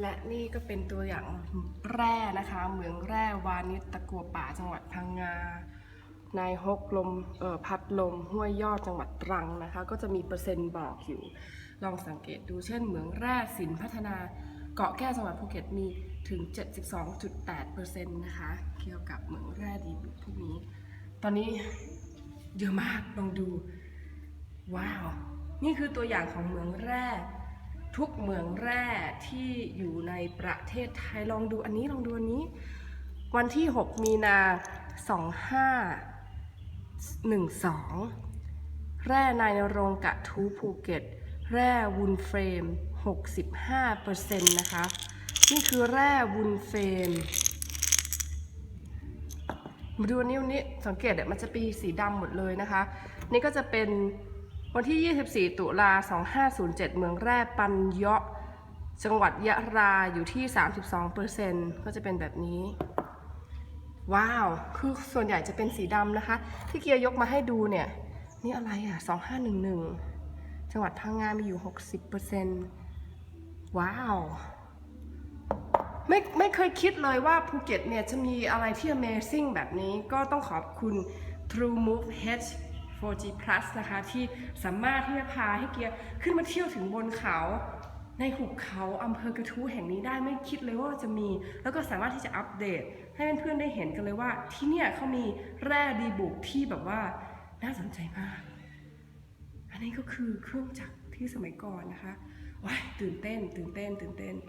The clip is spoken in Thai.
และนี่ก็เป็นตัวอย่างแร่นะคะ เหมืองแร่วานิชตะกัวป่าจังหวัดพังงาในฮกลมเออพัดลมห้วยยอดจังหวัดตรังนะคะ ก็จะมีเปอร์เซ็นต์บอกอยู่ ลองสังเกตดูเช่นเหมืองแร่สินพัฒนาเกาะแก้วจังหวัดภูเก็ตมีถึง 72.8%นะคะ เกี่ยวกับเหมืองแร่ดีบุกพวกนี้ ตอนนี้เยอะมากลองดู ว้าว นี่คือตัวอย่างของเหมืองแร่ ทุกเหมืองแร่ที่อยู่ในประเทศไทยลองดูอันนี้ลองดูอันนี้ วันที่ 6 มีนา 2512 แร่นายนรงกะทูภูเก็ต แร่วุนเฟรม 65%นะคะ นี่คือแร่วุนเฟรมมาดูอันนี้วนี้สังเกตเนี่ยมันจะปีสีดำหมดเลยนะคะ นี่ก็จะเป็น วันที่ 24 ตุลา 2507 เมืองแร่ปันเยาะ จังหวัดยะลาอยู่ที่ 32%ก็จะเป็นแบบนี้ ว้าว คือส่วนใหญ่จะเป็นสีดำนะคะ ที่เกียร์ยกมาให้ดูเนี่ย นี่อะไรอะ 2511 จังหวัดพังงามีอยู่ 60%ว้าว ไม่ไม่เคยคิดเลยว่าภูเก็ตเนี่ยจะมีอะไรที่ Amazing แบบนี้ ก็ต้องขอบคุณ True Move H 4G Plus นะคะที่สามารถที่จะพาให้เกียร์ขึ้นมาเที่ยวถึงบนเขาในหุบเขาอำเภอกระทู้แห่งนี้ได้ไม่คิดเลยว่าจะมี แล้วก็สามารถที่จะอัปเดต ให้เพื่อนๆได้เห็นกันเลยว่า ที่เนี่ยเขามีแร่ดีบุกที่แบบว่าน่าสนใจมาก อันนี้ก็คือเครื่องจักรที่สมัยก่อนนะคะว้ายตื่นเต้น ตื่นเต้น ตื่นเต้น